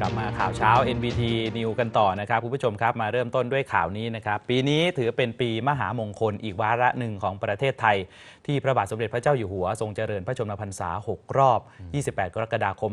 กลับมาวเช้า NBT New กันต่อนะครับคุณผู้ชมครับมาเริ่มต้นด้วยข่าวนี้นะครับปีนี้ถือเป็นปีมหามงคลอีกวาระหนึ่งของประเทศไทย ที่พระบาทสมเด็จพระเจ้าอยู่หัว ทรงเจริญพระชนมพรรษา 6 รอบ 28 กรกฎาคม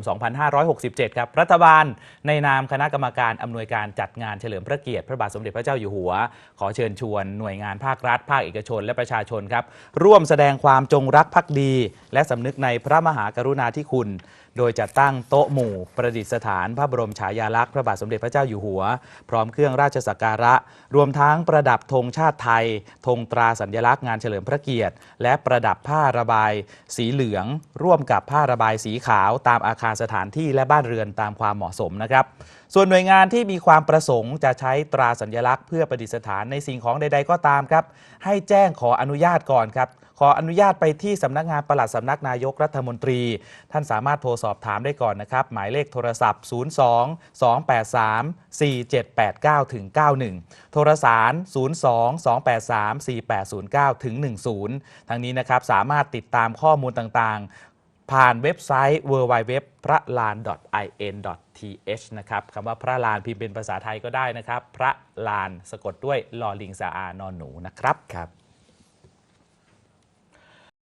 2567 ครับรัฐบาลในนามคณะกรรมการอำนวยการจัดงานเฉลิมพระเกียรติพระบาทสมเด็จพระเจ้าอยู่หัว ขอเชิญชวนหน่วยงานภาครัฐ ภาคเอกชน และประชาชนครับร่วมแสดงความจงรักภักดี และสำนึกในพระมหากรุณาธิคุณ โดยจัดตั้งโต๊ะหมู่ประดิษฐานพระบรมฉายาลักษณ์พระบาทสมเด็จพระเจ้าอยู่หัว พร้อมเครื่องราชสักการะ รวมทั้งประดับธงชาติไทยธงตราสัญลักษณ์งานเฉลิมพระเกียรติ และประดับผ้าระบาย สีเหลือง ร่วมกับผ้าระบายสีขาว ตามอาคารสถานที่และบ้านเรือนตามความเหมาะสมนะครับส่วนหน่วยงานที่มีความประสงค์จะใช้ตราสัญลักษณ์เพื่อประดิษฐานในสิ่งของใด ๆ ก็ตามครับ ให้แจ้งขออนุญาตก่อนครับ ขออนุญาตไปที่สำนักงานปลัดสำนักนายกรัฐมนตรี ท่านสามารถโทรสอบถามได้ก่อนนะครับ หมายเลขโทรศัพท์ 02 283 4789ถึง91 โทรสาร 02 283 4809ถึง10 ทั้งนี้นะครับสามารถติดตามข้อมูลต่างๆ ผ่านเว็บไซต์ www พระลาน in th นะครับคำว่าพระลานพิมพ์เป็นภาษาไทยก็ได้นะครับ พระลานสะกดด้วยลอลิงสาอานอนหนูนะครับครับ